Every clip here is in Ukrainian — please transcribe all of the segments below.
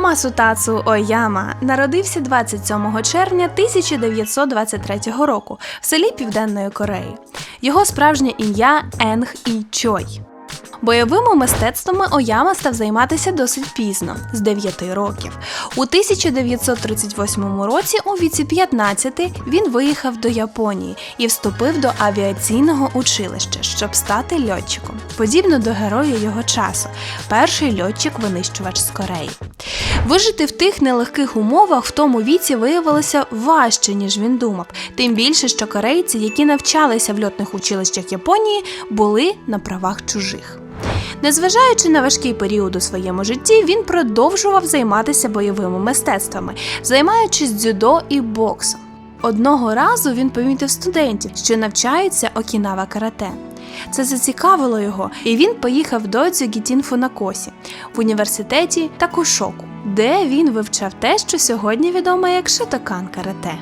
Масутацу Ояма народився 27 червня 1923 року в селі Південної Кореї. Його справжнє ім'я Енг І Чой. Бойовими мистецтвами Ояма став займатися досить пізно, з 9 років. У 1938 році, у віці 15, він виїхав до Японії і вступив до авіаційного училища, щоб стати льотчиком, подібно до героя його часу, перший льотчик-винищувач з Кореї. Вижити в тих нелегких умовах в тому віці виявилося важче, ніж він думав. Тим більше, що корейці, які навчалися в льотних училищах Японії, були на правах чужих. Незважаючи на важкий період у своєму житті, він продовжував займатися бойовими мистецтвами, займаючись дзюдо і боксом. Одного разу він помітив студентів, що навчаються окінава карате. Це зацікавило його, і він поїхав до Дзюгітін Фунакосі в університеті Такушоку, де він вивчав те, що сьогодні відомо як Шотокан карате.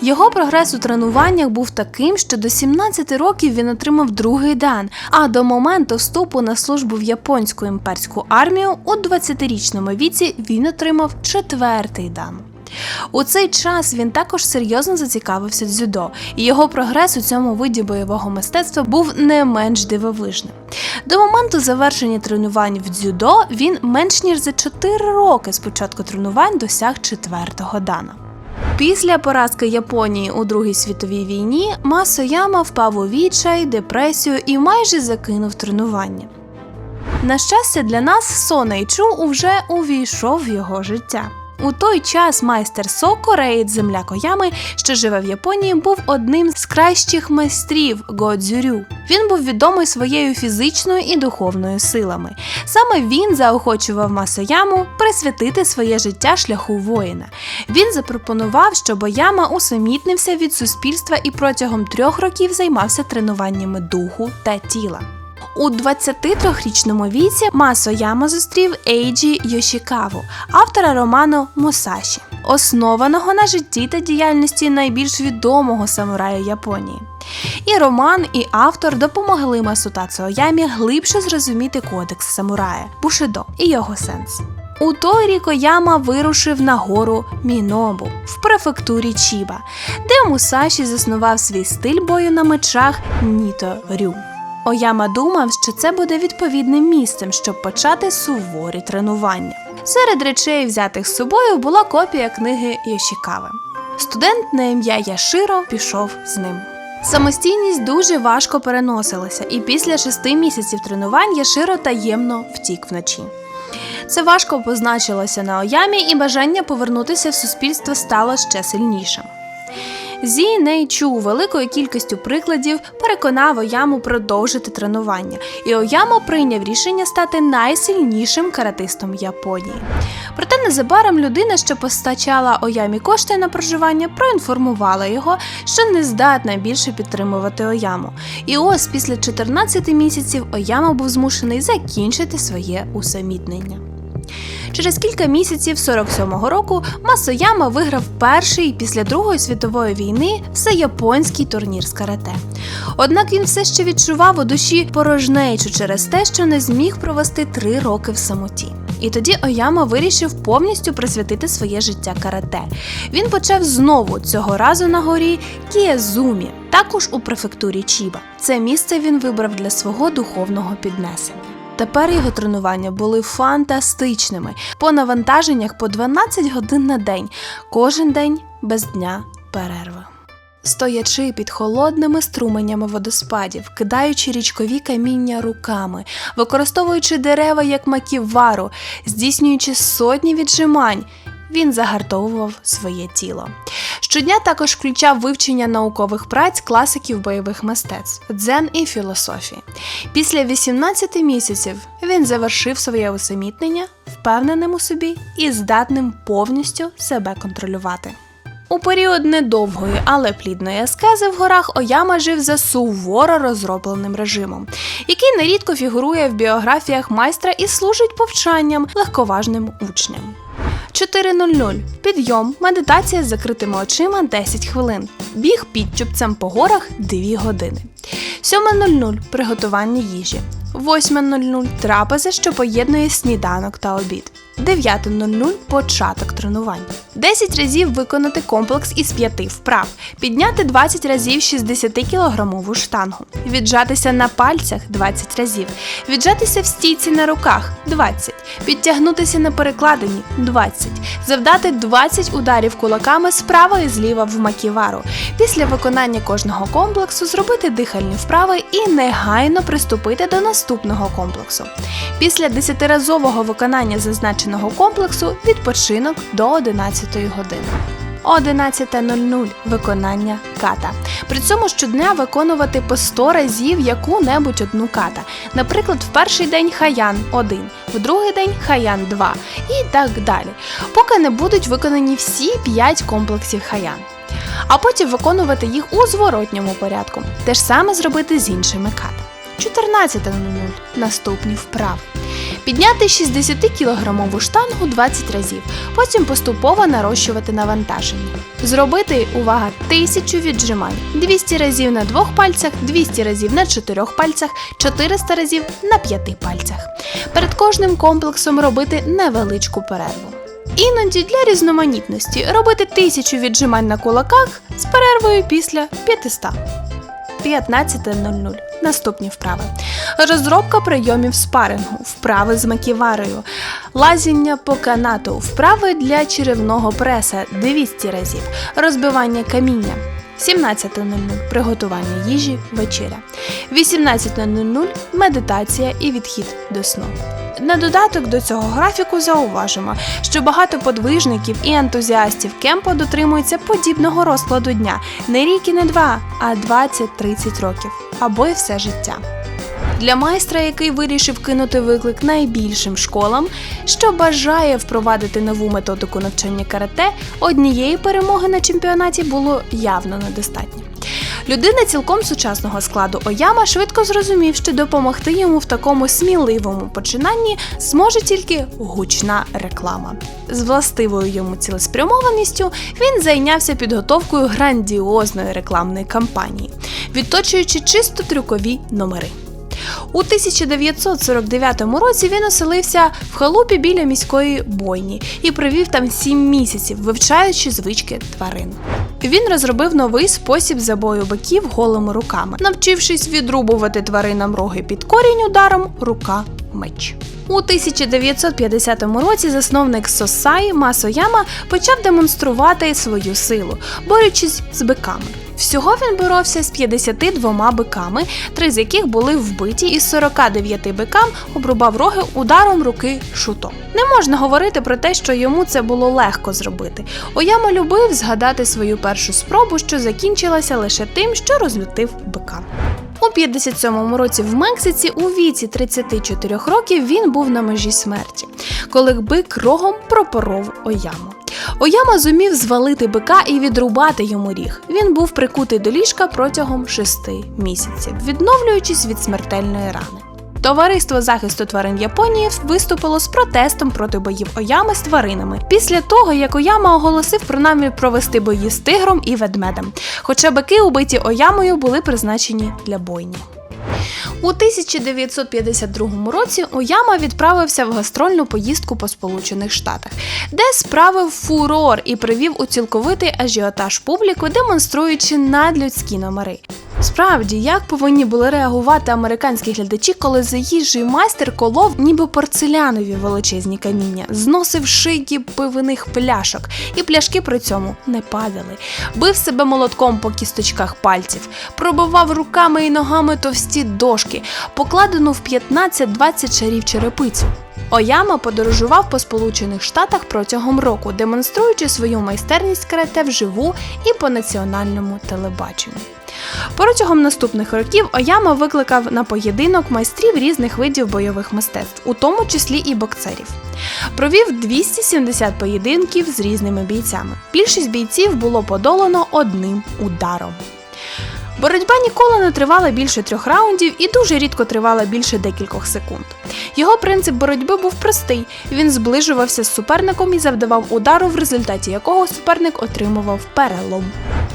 Його прогрес у тренуваннях був таким, що до 17 років він отримав другий дан, а до моменту вступу на службу в японську імперську армію у 20-річному віці він отримав четвертий дан. У цей час він також серйозно зацікавився дзюдо, і його прогрес у цьому виді бойового мистецтва був не менш дивовижним. До моменту завершення тренувань в дзюдо він менш ніж за 4 роки з початку тренувань досяг четвертого дана. Після поразки Японії у Другій світовій війні Масояма впав у відчай, депресію і майже закинув тренування. На щастя, для нас Сонейчу уже увійшов в його життя. У той час майстер Со кореєць земля Коями, що живе в Японії, був одним з кращих майстрів Годзюрю. Він був відомий своєю фізичною і духовною силами. Саме він заохочував Масояму присвятити своє життя шляху воїна. Він запропонував, щоб Ояма усамітнився від суспільства і протягом трьох років займався тренуваннями духу та тіла. У 23-річному віці Масо Яма зустрів Ейджі Йошікаву, автора роману Мусаші, основаного на житті та діяльності найбільш відомого самурая Японії. І роман, і автор допомогли Масутацу Оямі глибше зрозуміти кодекс самурая Бушидо і його сенс. У той рік Ояма вирушив на гору Мінобу в префектурі Чіба, де Мусаші заснував свій стиль бою на мечах Ніто Рю. Ояма думав, що це буде відповідним місцем, щоб почати суворі тренування. Серед речей, взятих з собою, була копія книги Йошікави. Студент на ім'я Яширо пішов з ним. Самостійність дуже важко переносилася, і після шести місяців тренувань Яширо таємно втік вночі. Це важко позначилося на Оямі, і бажання повернутися в суспільство стало ще сильнішим. Зі Нейчу великою кількістю прикладів переконав Ояму продовжити тренування, і Ояма прийняв рішення стати найсильнішим каратистом Японії. Проте незабаром людина, що постачала Оямі кошти на проживання, проінформувала його, що не здатна більше підтримувати Ояму. І ось після 14 місяців Ояма був змушений закінчити своє усамітнення. Через кілька місяців 47-го року Масояма виграв перший після Другої світової війни всеяпонський турнір з карате. Однак він все ще відчував у душі порожнечу через те, що не зміг провести три роки в самоті. І тоді Ояма вирішив повністю присвятити своє життя карате. Він почав знову цього разу на горі Кієзумі, також у префектурі Чіба. Це місце він вибрав для свого духовного піднесення. Тепер його тренування були фантастичними, по навантаженнях по 12 годин на день, кожен день без дня перерви. Стоячи під холодними струменями водоспадів, кидаючи річкові каміння руками, використовуючи дерева як маківару, здійснюючи сотні віджимань, він загартовував своє тіло. Щодня також включав вивчення наукових праць класиків бойових мистецтв, дзен і філософії. Після 18 місяців він завершив своє усамітнення, впевненим у собі і здатним повністю себе контролювати. У період недовгої, але плідної аскези в горах Ояма жив за суворо розробленим режимом, який нерідко фігурує в біографіях майстра і служить повчанням легковажним учням. 4.00. Підйом, медитація з закритими очима 10 хвилин. Біг підчупцем по горах 2 години. 7.00. Приготування їжі. 8.00 трапеза, що поєднує сніданок та обід. 9.00 початок тренувань. 10 разів виконати комплекс із 5 вправ. Підняти 20 разів 60-кілограмову штангу. Віджатися на пальцях 20 разів. Віджатися в стійці на руках 20. Підтягнутися на перекладині 20. Завдати 20 ударів кулаками справа і зліва в маківару. Після виконання кожного комплексу зробити дихальні вправи і негайно приступити до наступного комплексу. Після 10-разового виконання зазначеного комплексу відпочинок до 11 години. 11.00 виконання ката. При цьому щодня виконувати по 100 разів яку-небудь одну ката. Наприклад, в перший день хаян 1, в другий день хаян 2 і так далі, поки не будуть виконані всі 5 комплексів хаян. А потім виконувати їх у зворотньому порядку. Те ж саме зробити з іншими ката. 14.00 наступні вправи. Підняти 60-кілограмову штангу 20 разів, потім поступово нарощувати навантаження. Зробити, увага, 1000 віджимань, 200 разів на двох пальцях, 200 разів на чотирьох пальцях, 400 разів на п'яти пальцях. Перед кожним комплексом робити невеличку перерву. Іноді для різноманітності робити 1000 віджимань на кулаках з перервою після 500. 15.00. Наступні вправи. Розробка прийомів спарингу, вправи з маківарою, лазіння по канату, вправи для черевного преса 200 разів, розбивання каміння. 17.00 приготування їжі, вечеря. 18.00 медитація і відхід до сну. На додаток до цього графіку зауважимо, що багато подвижників і ентузіастів кемпо дотримуються подібного розкладу дня не рік і не два, а 20-30 років або й все життя. Для майстра, який вирішив кинути виклик найбільшим школам, що бажає впровадити нову методику навчання карате, однієї перемоги на чемпіонаті було явно недостатньо. Людина цілком сучасного складу Ояма швидко зрозумів, що допомогти йому в такому сміливому починанні зможе тільки гучна реклама. З властивою йому цілеспрямованістю він зайнявся підготовкою грандіозної рекламної кампанії, відточуючи чисто трюкові номери. У 1949 році він оселився в халупі біля міської бойні і провів там сім місяців, вивчаючи звички тварин. Він розробив новий спосіб забою биків голими руками, навчившись відрубувати тваринам роги під корінь ударом рука меч. У 1950 році засновник Сосай Масояма почав демонструвати свою силу, борючись з биками. Всього він боровся з 52 биками, три з яких були вбиті, із 49 бикам обрубав роги ударом руки шуто. Не можна говорити про те, що йому це було легко зробити. Ояма любив згадати свою першу спробу, що закінчилася лише тим, що розлютив бика. У 57-му році в Мексиці у віці 34 років він був на межі смерті, коли бик рогом пропоров Ояму. Ояма зумів звалити бика і відрубати йому ріг. Він був прикутий до ліжка протягом шести місяців, відновлюючись від смертельної рани. Товариство захисту тварин Японії виступило з протестом проти боїв Оями з тваринами після того, як Ояма оголосив про намір провести бої з тигром і ведмедем. Хоча бики, убиті Оямою, були призначені для бойні. У 1952 році Ояма відправився в гастрольну поїздку по Сполучених Штатах, де справив фурор і привів у цілковитий ажіотаж публіку, демонструючи надлюдські номери. Справді, як повинні були реагувати американські глядачі, коли заїжджий майстер колов ніби порцелянові величезні каміння, зносив шийки пивних пляшок, і пляшки при цьому не падали, бив себе молотком по кісточках пальців, пробивав руками і ногами товсті дошки, покладену в 15-20 шарів черепицю. Ояма подорожував по Сполучених Штатах протягом року, демонструючи свою майстерність карате вживу і по національному телебаченню. Протягом наступних років Ояма викликав на поєдинок майстрів різних видів бойових мистецтв, у тому числі і боксерів. Провів 270 поєдинків з різними бійцями. Більшість бійців було подолано одним ударом. Боротьба ніколи не тривала більше трьох раундів і дуже рідко тривала більше декількох секунд. Його принцип боротьби був простий: він зближувався з суперником і завдавав удару, в результаті якого суперник отримував перелом.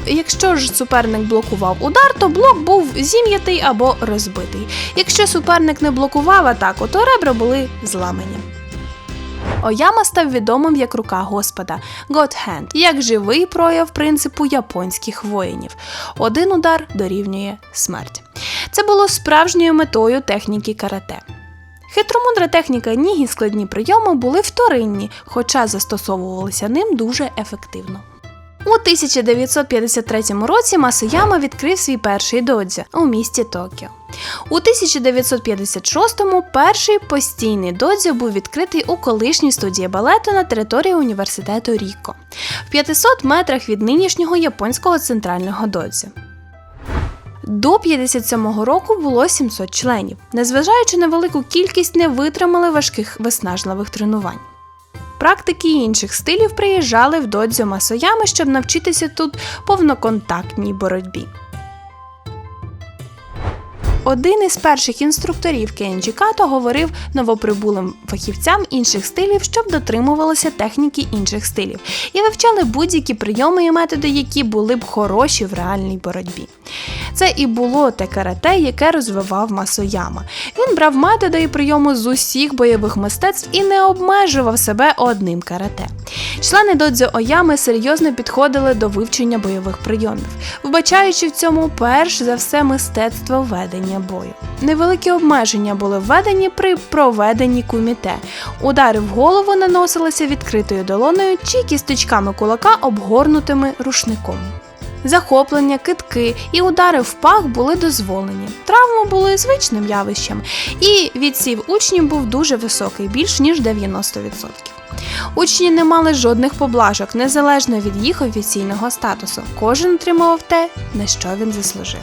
Якщо ж суперник блокував удар, то блок був зім'ятий або розбитий. Якщо суперник не блокував атаку, то ребра були зламані. Ояма став відомим як рука Господа God Hand, як живий прояв принципу японських воїнів. Один удар дорівнює смерть. Це було справжньою метою техніки карате. Хитромудра техніка ніг і складні прийоми були вторинні, хоча застосовувалися ним дуже ефективно. У 1953 році Масаяма відкрив свій перший додзя у місті Токіо. У 1956-му перший постійний додзьо був відкритий у колишній студії балету на території університету Ріко в 500 метрах від нинішнього японського центрального додзю. До 57-го року було 700 членів. Незважаючи на велику кількість, не витримали важких виснажливих тренувань. Практики інших стилів приїжджали в додзьо Масоями, щоб навчитися тут повноконтактній боротьбі. Один із перших інструкторів Кенджі Като говорив новоприбулим фахівцям інших стилів, щоб дотримувалися техніки інших стилів, і вивчали будь-які прийоми і методи, які були б хороші в реальній боротьбі. Це і було те карате, яке розвивав Масояма. Він брав методи і прийоми з усіх бойових мистецтв і не обмежував себе одним карате. Члени додзьо Оями серйозно підходили до вивчення бойових прийомів, вбачаючи в цьому перш за все мистецтво ведення бою. Невеликі обмеження були введені при проведенні куміте. Удари в голову наносилися відкритою долоною чи кісточками кулака, обгорнутими рушником. Захоплення, китки і удари в пах були дозволені. Травми були звичним явищем, і відсів учнів був дуже високий, більш ніж 90%. Учні не мали жодних поблажок, незалежно від їх офіційного статусу. Кожен отримував те, на що він заслужив.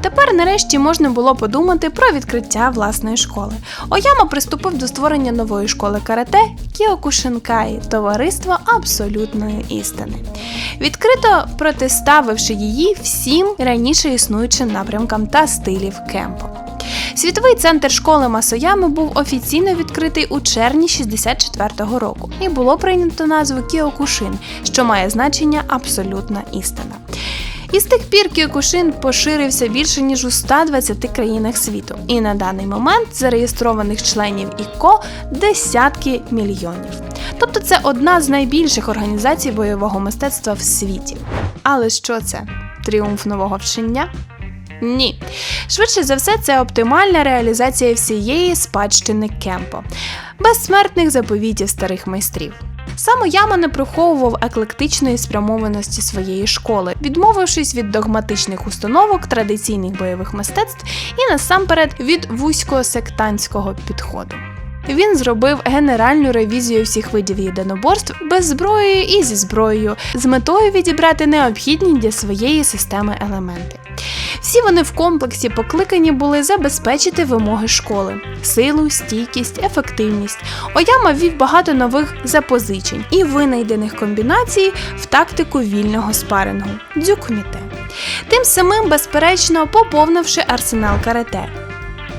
Тепер нарешті можна було подумати про відкриття власної школи. Ояма приступив до створення нової школи карате Кіокушинкай товариство абсолютної істини, відкрито протиставивши її всім раніше існуючим напрямкам та стилів кемпо. Світовий центр школи Масоями був офіційно відкритий у червні 64-го року і було прийнято назву Кіокушин, що має значення абсолютна істина. І з тих пір Кіокушин поширився більше ніж у 120 країнах світу, і на даний момент зареєстрованих членів ІКО десятки мільйонів. Тобто це одна з найбільших організацій бойового мистецтва в світі. Але що це? Тріумф нового вчення? Ні. Швидше за все, це оптимальна реалізація всієї спадщини Кемпо, безсмертних заповітів старих майстрів. Сам Ояма не приховував еклектичної спрямованості своєї школи, відмовившись від догматичних установок, традиційних бойових мистецтв і насамперед від вузькосектантського підходу. Він зробив генеральну ревізію всіх видів єдиноборств без зброї і зі зброєю, з метою відібрати необхідні для своєї системи елементи. Всі вони в комплексі покликані були забезпечити вимоги школи: силу, стійкість, ефективність. Ояма ввів багато нових запозичень і винайдених комбінацій в тактику вільного спарингу дзюкміте. Тим самим, безперечно, поповнивши арсенал карате.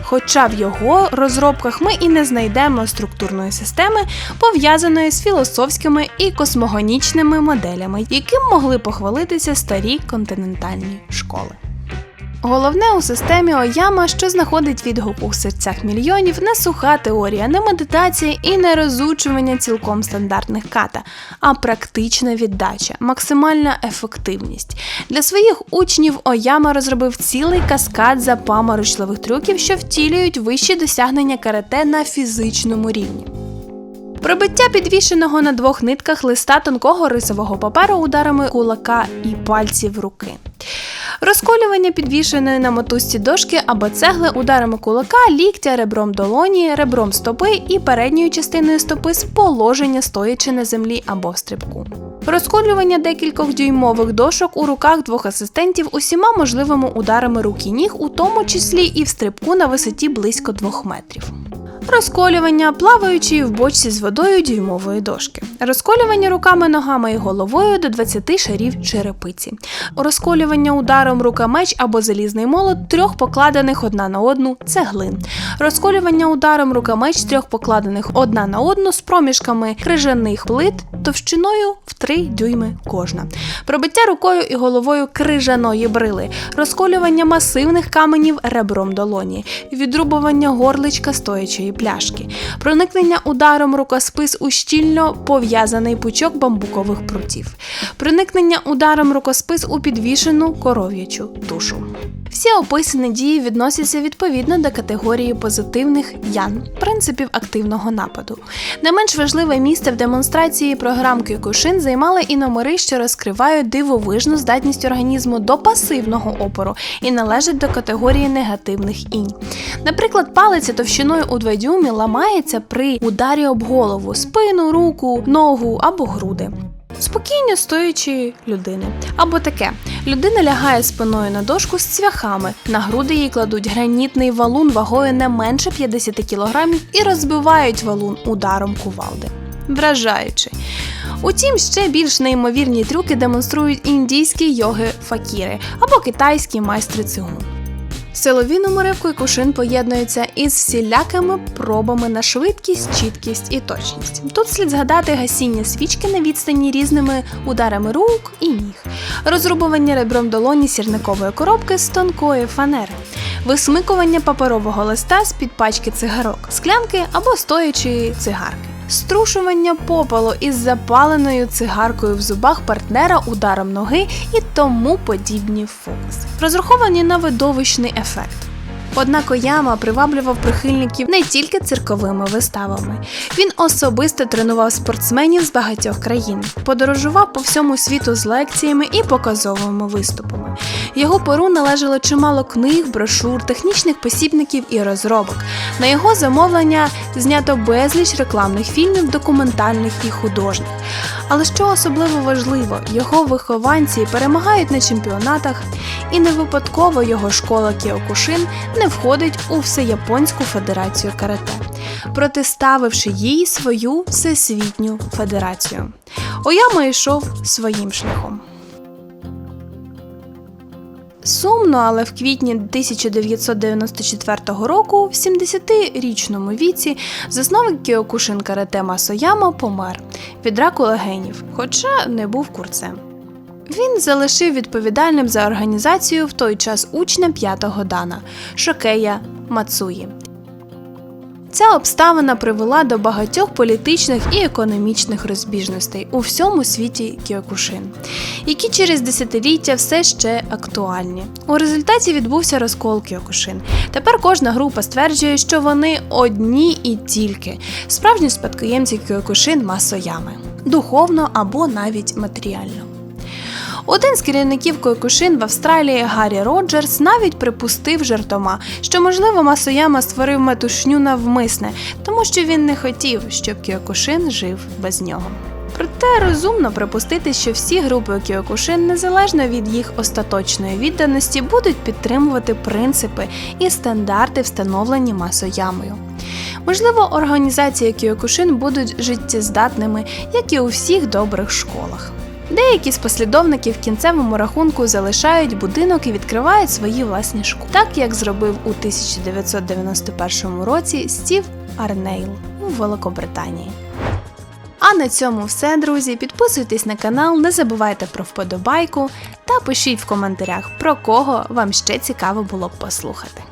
Хоча в його розробках ми і не знайдемо структурної системи, пов'язаної з філософськими і космогонічними моделями, яким могли похвалитися старі континентальні школи. Головне у системі Ояма, що знаходить відгук у серцях мільйонів, не суха теорія, не медитація і не розучування цілком стандартних ката, а практична віддача, максимальна ефективність. Для своїх учнів Ояма розробив цілий каскад запаморочливих трюків, що втілюють вищі досягнення карате на фізичному рівні. Пробиття підвішеного на двох нитках листа тонкого рисового паперу ударами кулака і пальців руки. Розколювання підвішеної на мотузці дошки або цегли ударами кулака, ліктя, ребром долоні, ребром стопи і передньою частиною стопи з положення стоячи на землі або в стрибку. Розколювання декількох дюймових дошок у руках двох асистентів усіма можливими ударами рук і ніг, у тому числі і в стрибку на висоті близько двох метрів. Розколювання, плаваючи в бочці з водою дюймової дошки, розколювання руками, ногами і головою до 20 шарів черепиці, розколювання ударом рука-меч або залізний молот трьох покладених одна на одну цеглин, розколювання ударом рука-меч трьох покладених одна на одну з проміжками крижаних плит товщиною в 3 дюйми кожна, пробиття рукою і головою крижаної брили, розколювання масивних каменів ребром долоні, відрубування горличка стоячої пляшки, проникнення ударом рукоспис у щільно пов'язаний пучок бамбукових прутів, проникнення ударом рукоспис у підвішену коров'ячу тушу. Всі описані дії відносяться відповідно до категорії позитивних ян принципів активного нападу. Не менш важливе місце в демонстрації програм Кюкушин займали і номери, що розкривають дивовижну здатність організму до пасивного опору і належать до категорії негативних інь. Наприклад, палиця товщиною у 2 дюйми ламається при ударі об голову, спину, руку, ногу або груди. Спокійно стоячи людини. Або таке: людина лягає спиною на дошку з цвяхами, на груди їй кладуть гранітний валун вагою не менше 50 кг і розбивають валун ударом кувалди. Вражаючи. Утім, ще більш неймовірні трюки демонструють індійські йоги факіри або китайські майстри цигун. Силові номери в Куйкушин поєднуються із всілякими пробами на швидкість, чіткість і точність. Тут слід згадати гасіння свічки на відстані різними ударами рук і ніг, розрубування ребром долоні сірникової коробки з тонкої фанери, висмикування паперового листа з під пачки цигарок, склянки або стоячої цигарки. Струшування попелу із запаленою цигаркою в зубах партнера ударом ноги і тому подібні фокуси, розраховані на видовищний ефект. Однак Ояма приваблював прихильників не тільки цирковими виставами. Він особисто тренував спортсменів з багатьох країн, подорожував по всьому світу з лекціями і показовими виступами. Його перу належало чимало книг, брошур, технічних посібників і розробок. На його замовлення знято безліч рекламних фільмів, документальних і художніх. Але що особливо важливо, його вихованці перемагають на чемпіонатах, і не випадково його школа Кіокушин не входить у Всеяпонську федерацію карате, протиставивши їй свою всесвітню федерацію. Ояма йшов своїм шляхом. Сумно, але в квітні 1994 року, в 70-річному віці, засновник Кіокушин карате Масояма помер від раку легенів, хоча не був курцем. Він залишив відповідальним за організацію в той час учня п'ятого дана Шокея Мацуї. Ця обставина привела до багатьох політичних і економічних розбіжностей у всьому світі Кіокушин, які через десятиліття все ще актуальні. У результаті відбувся розкол Кіокушин. Тепер кожна група стверджує, що вони одні і тільки справжні спадкоємці Кіокушин Масоями, духовно або навіть матеріально. Один з керівників Койкушин в Австралії Гаррі Роджерс навіть припустив жартома, що можливо Масояма створив метушню навмисне, тому що він не хотів, щоб Кіокушин жив без нього. Проте розумно припустити, що всі групи Кіокушин, незалежно від їх остаточної відданості, будуть підтримувати принципи і стандарти, встановлені Масоямою. Можливо, організації Кіокушин будуть життєздатними, як і у всіх добрих школах. Деякі з послідовників в кінцевому рахунку залишають будинок і відкривають свої власні школи, так як зробив у 1991 році Стів Арнейл у Великобританії. А на цьому все, друзі. Підписуйтесь на канал, не забувайте про вподобайку та пишіть в коментарях, про кого вам ще цікаво було б послухати.